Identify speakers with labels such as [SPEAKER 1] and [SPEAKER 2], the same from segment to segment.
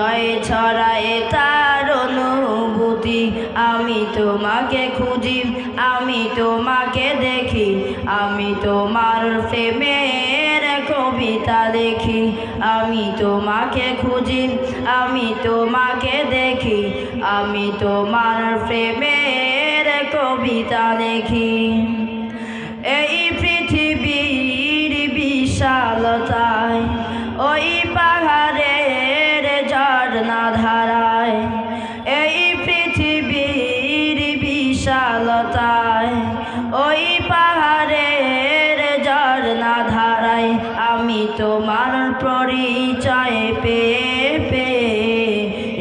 [SPEAKER 1] হৃদয়ে ছড়ায় তার অনুভূতি। আমি তোমাকে খুঁজি, আমি তোমাকে দেখি, আমি তোমার প্রেমের কবিতা দেখি আমি তোমাকে খুঁজি, আমি তোমাকে দেখি, আমি তোমার প্রেমের কবিতা দেখি বিশালতায়, ওই পাহাড়ের ঝর্ণা ধারায় আমি তোমার পরিচয় পেয়ে পেয়ে,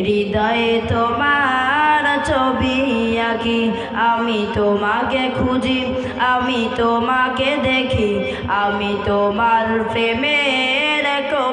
[SPEAKER 1] হৃদয়ে তোমার ছবি আঁকি। আমি তোমাকে খুঁজি, আমি তোমাকে দেখি, আমি তোমার প্রেমের